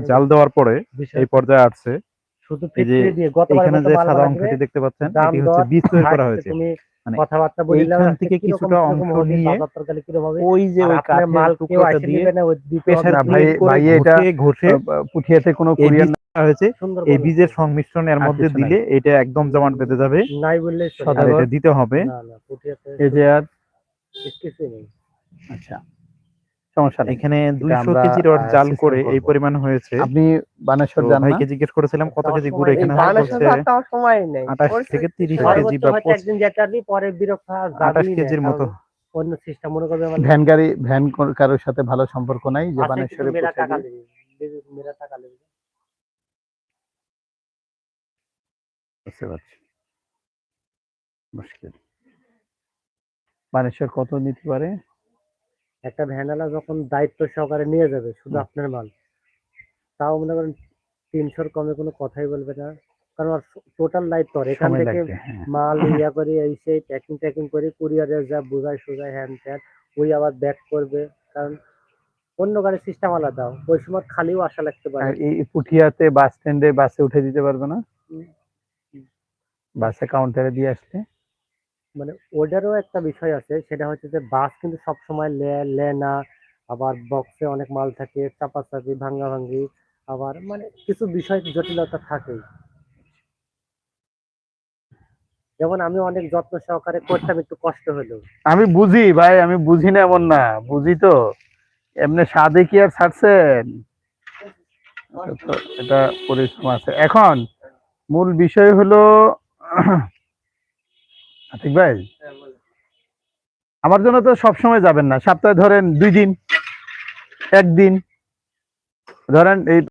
জাল দেওয়ার পরে এই পর্যায়ে আসছে। শুধু ফিটকিরি দিয়ে এখানে যে মাল সাদা অংশটি দেখতে পাচ্ছেন এটি হচ্ছে বীজ তৈরি করা হয়েছে। মানে কথাবার্তা থেকে কিছুটা অংশ নিয়ে ওই যে ওই মাল টুকরোটা দিয়ে নিবে না ওই দিতে প্রেসার ভাই- ভাই এটা, ঘষে পুঠিয়াতে কোনো হয়েছে। এই বীজের সংমিশ্রণ এর মধ্যে কিছু দিলে এটা একদম জমাট বেঁধে যাবে। নাই বললে। এটা দিতে হবে। এই যে আর আচ্ছা। সমস্যা এখানে দুইশো আমরা, কেজি রড আহ, জাল করে এই পরিমাণ হয়েছে। আপনি বানেশ্বর তো যান না। ভাইকে জিজ্ঞেস করেছিলাম? কত কেজি গুড় এখানে হয় সময় নেই। ওর থেকে তিরিশ সর্বোচ্চ কেজি বা একদিন পরে বিরক্ত কেজির মতো। অন্য সিস্টেম মনে করবে আমার ভ্যান গাড়ি ভ্যান কারোর সাথে ভালো সম্পর্ক নাই যে বানেশ্বরে মেরা টাকা দিয়ে- নেবে মেরা টাকা নেবে বুঝতে পারছি। মুশকিল। বানেশ্বর কত নিতে পারে? একটা ভ্যানালা যখন দায়িত্ব সহকারে নিয়ে যাবে শুধু আপনার মাল তাও মনে করেন তিনশোর কমে কোনো কথাই বলবে না। কারণ টোটাল দায়িত্ব ওর। এখান থেকে হ্যাঁ। মাল ইয়া করে এই সেই প্যাকিং ট্যাকিং করে কুরিয়ারে যা বোঝায় সোজায় হ্যান ত্যান ওই আবার ব্যাক করবে। কারণ অন্য গাড়ির সিস্টেম আলাদা ওই সময় খালিও আশা লাগতে পারে। আর এই পুঠিয়াতে বাস স্ট্যান্ডে বাসে উঠে দিতে পারবে না? বাসে কাউন্টারে দিয়ে আসলে? মানে ওটারও একটা বিষয় আছে, সেটা হচ্ছে যে বাস কিন্তু সবসময় লে লে না আবার বক্সে অনেক মাল থাকে, চাপাচাপি ভাঙ্গা ভাঙ্গি আবার মানে কিছু বিষয় জটিলতা থাকেই। যেমন আমি অনেক যত্ন সহকারে করতাম, একটু কষ্ট হলেও। আমি বুঝি ভাই, আমি বুঝি না এমন না, বুঝি তো। এমনি সাদে কি আর ছাড়ছেন? এটা পরিশ্রম আছে। এখন মূল বিষয় হলো ঠিক ভাই? আমার জন্য তো সব সময় যাবেন না। সপ্তাহে ধরেন দুই দিন, একদিন, ধরেন এই